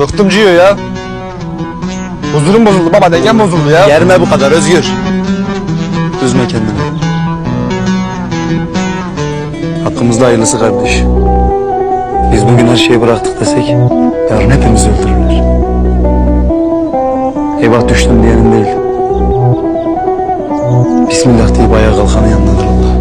Bıktım Ciyo ya. Huzurum bozuldu baba dengem bozuldu ya. Germe bu kadar Özgür. Üzme kendini. Hakkımızda hayırlısı kardeş. Biz bugün her şeyi bıraktık desek yarın hepimizi öldürürler. Eyvah düştüm diyenin değil. Bismillah deyip ayağa kalkanı yanındadır Allah.